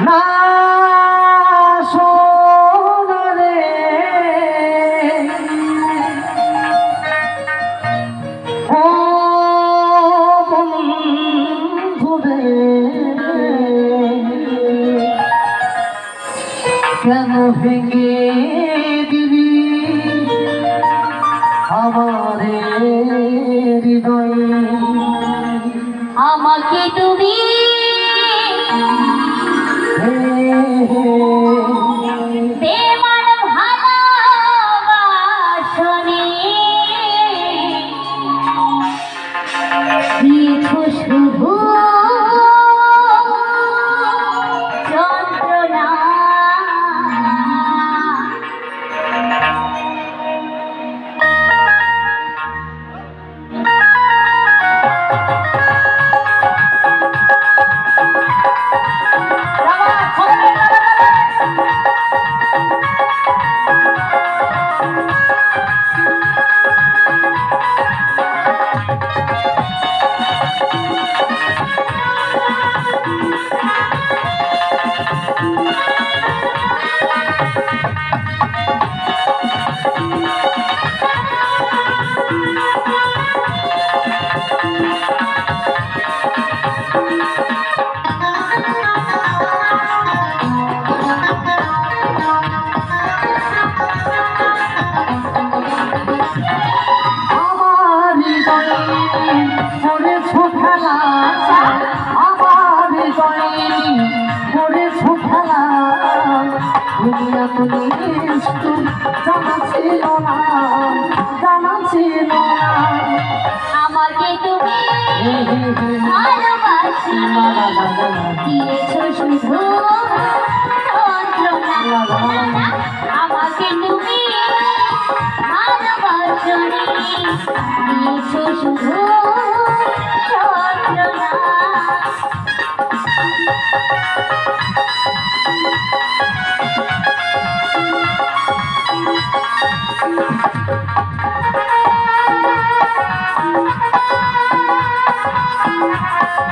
না সোনারে ও বন্ধুরে কেন ভেঙে জানা ছিল না জানা ছিল না আমাকে তুমি ভালোবাসি দিয়েছ শুধু আমাকে তুমি ভালোবাসো দিয়েছ শুধু যন্ত্রণা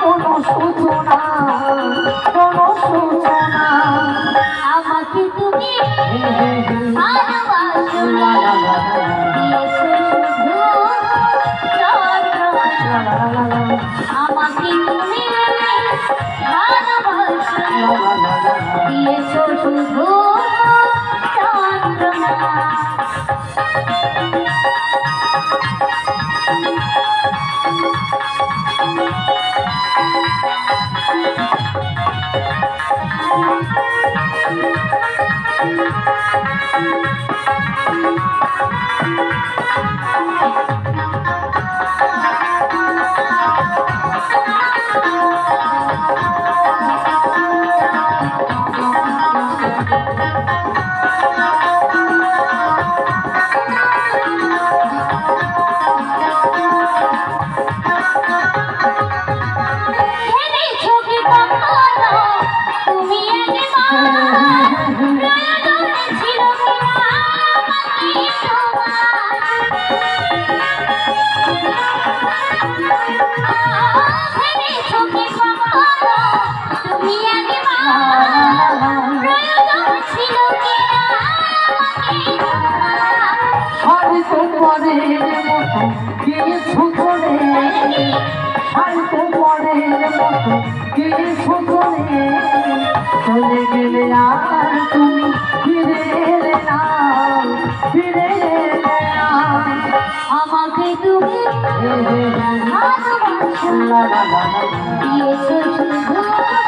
কোনো সূচনা কোনো সূচনা আমাকে তুমি ভালোবাসো আমাকে তুমি ভালোবাসো দিয়েছ শুধু চন্দ্রমা Música পরের মতো কিছু করে শান্ত পরের মতো কিছু করে চলে গেলে আর তুমি ফিরে এলে না ফিরে এলে আমাকে তুমি দিয়েছ শুধু।